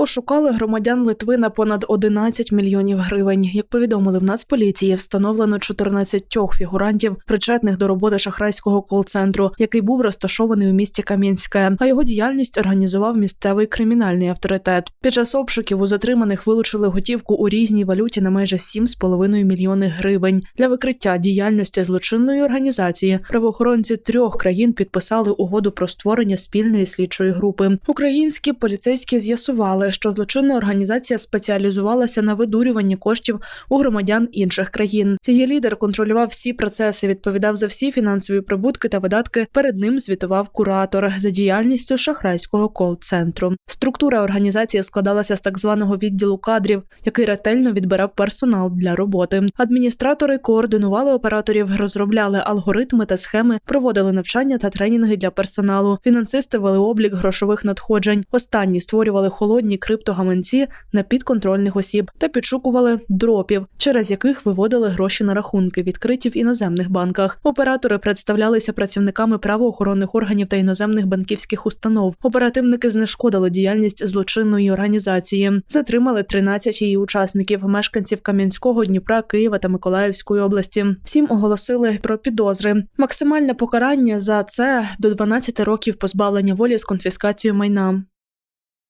Ошукали громадян Литви на понад 11 мільйонів гривень. Як повідомили в Нацполіції, встановлено 14 фігурантів, причетних до роботи шахрайського кол-центру, який був розташований у місті Кам'янське. А його діяльність організував місцевий кримінальний авторитет. Під час обшуків у затриманих вилучили готівку у різній валюті на майже 7,5 мільйони гривень. Для викриття діяльності злочинної організації правоохоронці трьох країн підписали угоду про створення спільної слідчої групи. Українські поліцейські з'ясували, що злочинна організація спеціалізувалася на видурюванні коштів у громадян інших країн. Її лідер контролював всі процеси, відповідав за всі фінансові прибутки та видатки. Перед ним звітував куратор за діяльністю шахрайського кол-центру. Структура організації складалася з так званого відділу кадрів, який ретельно відбирав персонал для роботи. Адміністратори координували операторів, розробляли алгоритми та схеми, проводили навчання та тренінги для персоналу. Фінансисти вели облік грошових надходжень. Останні створювали холодні криптогаманці на підконтрольних осіб та підшукували дропів, через яких виводили гроші на рахунки, відкриті в іноземних банках. Оператори представлялися працівниками правоохоронних органів та іноземних банківських установ. Оперативники знешкодили діяльність злочинної організації, затримали 13 її учасників, мешканців Кам'янського, Дніпра, Києва та Миколаївської області. Всім оголосили про підозри. Максимальне покарання за це до 12 років позбавлення волі з конфіскацією майна.